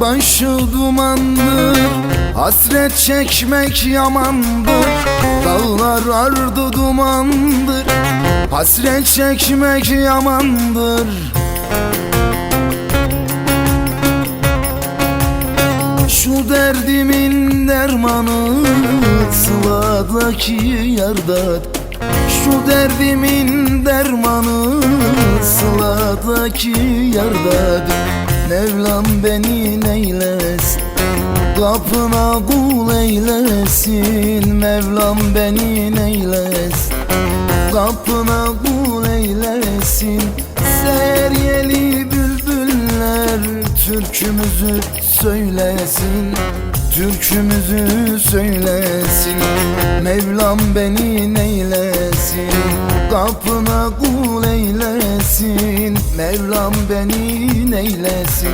başı dumandır Hasret çekmek yamandır. Dağlar ardı dumandır Hasret çekmek yamandır. Şu derdimin dermanı Sıladaki yardat. Şu derdimin dermanı Sıladaki yardat Mevlam beni neylesin? Kapına kul eylesin. Mevlam beni neylesin? Kapına kul eylesin. Seryeli bülbüller Türkümüzü söylesin Türkümüzü söylesin Mevlam beni neylesin Kapına kul eylesin. Mevlam beni neylesin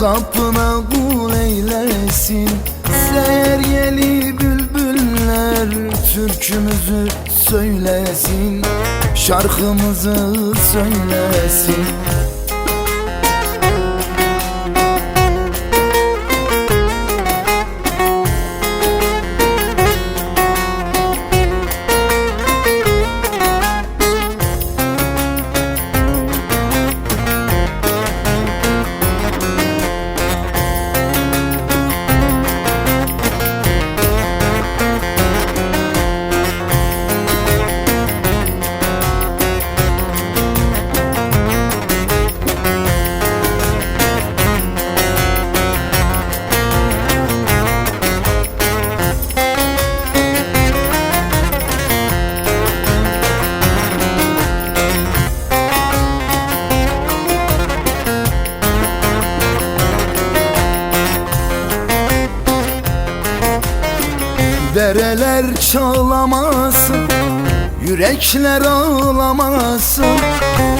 Kapına kul eylesin. Seryeli bülbüller Türkümüzü söylesin Şarkımızı söylesin Dereler çağlamasın Yürekler ağlamasın.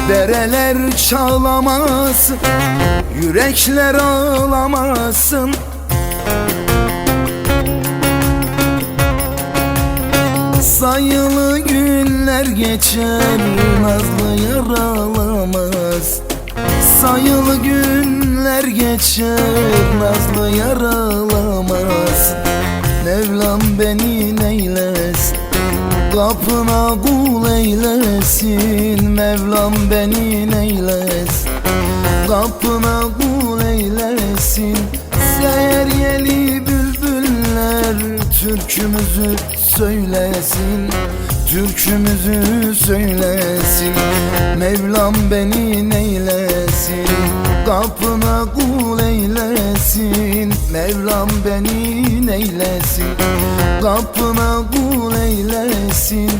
Dereler çağlamasın Yürekler ağlamasın. Sayılı günler geçer Nazlı yaralamaz. Sayılı günler geçer Nazlı yaralamaz beni neylesin? Kapına kul eylesin Mevlam beni neylesin? Kapına kul eylesin Seryeli bülbüller Türkümüzü söylesin Türkümüzü söylesin. Mevlam beni neylesin Kapına kul eylesin Mevlam beni neylesin? Kapına kul eylesin.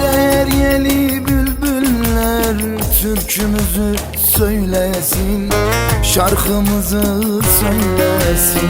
Seryeli bülbüller Türkümüzü söylesin. Şarkımızı söylesin